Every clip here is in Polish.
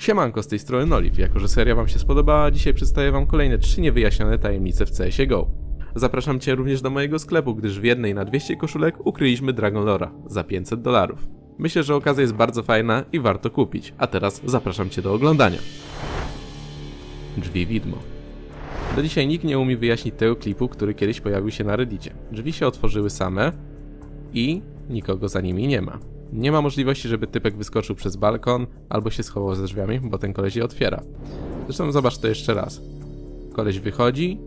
Siemanko, z tej strony Noliv. Jako, że seria wam się spodobała, dzisiaj przedstawię wam kolejne 3 niewyjaśnione tajemnice w CSGO. Zapraszam cię również do mojego sklepu, gdyż w jednej na 200 koszulek ukryliśmy Dragon Lora za 500 dolarów. Myślę, że okazja jest bardzo fajna i warto kupić, a teraz zapraszam cię do oglądania. Drzwi widmo. Do dzisiaj nikt nie umie wyjaśnić tego klipu, który kiedyś pojawił się na reddicie. Drzwi się otworzyły same i nikogo za nimi nie ma. Nie ma możliwości, żeby typek wyskoczył przez balkon albo się schował za drzwiami, bo ten koleś je otwiera. Zresztą zobacz to jeszcze raz. Koleś wychodzi,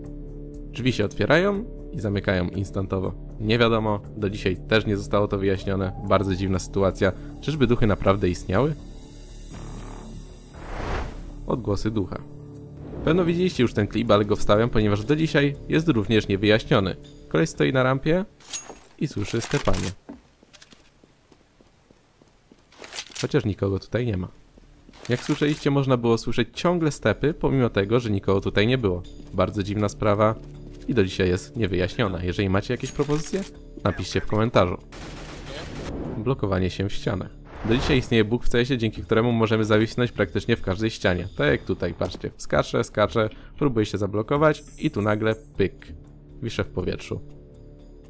drzwi się otwierają i zamykają instantowo. Nie wiadomo, do dzisiaj też nie zostało to wyjaśnione. Bardzo dziwna sytuacja. Czyżby duchy naprawdę istniały? Odgłosy ducha. Pewno widzieliście już ten klip, ale go wstawiam, ponieważ do dzisiaj jest również niewyjaśniony. Koleś stoi na rampie i słyszy stepanie. Chociaż nikogo tutaj nie ma. Jak słyszeliście, można było słyszeć ciągle stepy, pomimo tego, że nikogo tutaj nie było. Bardzo dziwna sprawa i do dzisiaj jest niewyjaśniona. Jeżeli macie jakieś propozycje, napiszcie w komentarzu. Blokowanie się w ścianach. Do dzisiaj istnieje bóg w CS, dzięki któremu możemy zawisnąć praktycznie w każdej ścianie. Tak jak tutaj, patrzcie. Skaczę, skaczę, próbuję się zablokować i tu nagle pyk. Wiszę w powietrzu.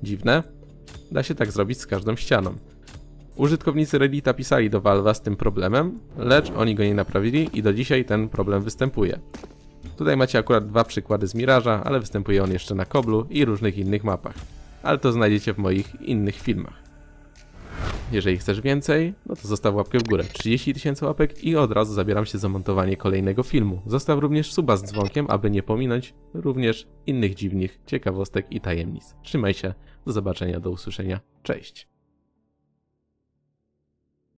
Dziwne? Da się tak zrobić z każdą ścianą. Użytkownicy Reddita pisali do Valve'a z tym problemem, lecz oni go nie naprawili i do dzisiaj ten problem występuje. Tutaj macie akurat dwa przykłady z Miraża, ale występuje on jeszcze na Koblu i różnych innych mapach. Ale to znajdziecie w moich innych filmach. Jeżeli chcesz więcej, no to zostaw łapkę w górę. 30 tysięcy łapek i od razu zabieram się za montowanie kolejnego filmu. Zostaw również suba z dzwonkiem, aby nie pominąć również innych dziwnych ciekawostek i tajemnic. Trzymaj się, do zobaczenia, do usłyszenia. Cześć!